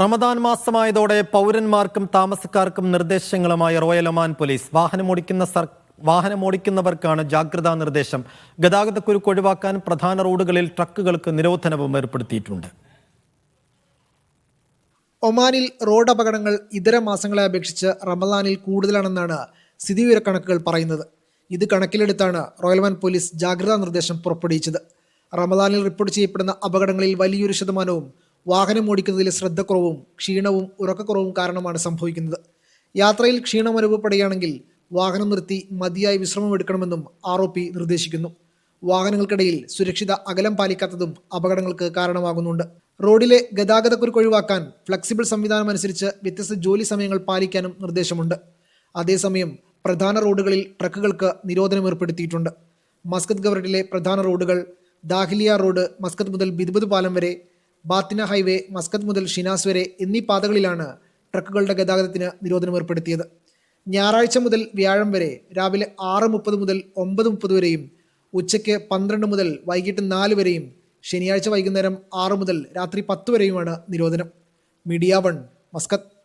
റമദാൻ മാസമായതോടെ പൗരന്മാർക്കും താമസക്കാർക്കും നിർദ്ദേശങ്ങളുമായി റോയൽ ഒമാൻ പോലീസ് വാഹനമോടിക്കുന്ന സർ വാഹനമോടിക്കുന്നവർക്കാണ് ജാഗ്രതാ നിർദ്ദേശം. ഗതാഗതക്കുരുക്ക് ഒഴിവാക്കാൻ പ്രധാന റോഡുകളിൽ ട്രക്കുകൾക്ക് നിരോധനവും ഏർപ്പെടുത്തിയിട്ടുണ്ട്. ഒമാനിൽ റോഡ് അപകടങ്ങൾ ഇതര മാസങ്ങളെ അപേക്ഷിച്ച് റമദാനിൽ കൂടുതലാണെന്നാണ് സ്ഥിതിവിവരക്കണക്കുകൾ പറയുന്നത്. ഇത് കണക്കിലെടുത്താണ് റോയൽ ഒമാൻ പോലീസ് ജാഗ്രതാ നിർദ്ദേശം പുറപ്പെടുവിച്ചത്. റമദാനിൽ റിപ്പോർട്ട് ചെയ്യപ്പെടുന്ന അപകടങ്ങളിൽ വലിയൊരു ശതമാനവും വാഹനം ഓടിക്കുന്നതിലെ ശ്രദ്ധക്കുറവും ക്ഷീണവും ഉറക്കക്കുറവും കാരണമാണ് സംഭവിക്കുന്നത്. യാത്രയിൽ ക്ഷീണം അനുഭവപ്പെടുകയാണെങ്കിൽ വാഹനം നിർത്തി മതിയായ വിശ്രമം എടുക്കണമെന്നും ആർ ഒ പി നിർദ്ദേശിക്കുന്നു. വാഹനങ്ങൾക്കിടയിൽ സുരക്ഷിത അകലം പാലിക്കാത്തതും അപകടങ്ങൾക്ക് കാരണമാകുന്നുണ്ട്. റോഡിലെ ഗതാഗതക്കുരുക്ക് ഒഴിവാക്കാൻ ഫ്ലെക്സിബിൾ സംവിധാനം അനുസരിച്ച് വ്യത്യസ്ത ജോലി സമയങ്ങൾ പാലിക്കാനും നിർദ്ദേശമുണ്ട്. അതേസമയം പ്രധാന റോഡുകളിൽ ട്രക്കുകൾക്ക് നിരോധനം ഏർപ്പെടുത്തിയിട്ടുണ്ട്. മസ്കത്ത് ഗവർണറിലെ പ്രധാന റോഡുകൾ ദാഹിലിയ റോഡ് മസ്കത്ത് മുതൽ ബിദ്ബുദ് പാലം വരെ ബാത്തിന ഹൈവേ മസ്കത്ത് മുതൽ ഷിനാസ് വരെ എന്നീ പാതകളിലാണ് ട്രക്കുകളുടെ ഗതാഗതത്തിന് നിരോധനം ഏർപ്പെടുത്തിയത്. ഞായറാഴ്ച മുതൽ വ്യാഴം വരെ രാവിലെ ആറ് മുപ്പത് മുതൽ ഒമ്പത് മുപ്പത് വരെയും ഉച്ചയ്ക്ക് പന്ത്രണ്ട് മുതൽ വൈകിട്ട് നാല് വരെയും ശനിയാഴ്ച വൈകുന്നേരം ആറ് മുതൽ രാത്രി പത്ത് വരെയുമാണ് നിരോധനം. Media one Muscat.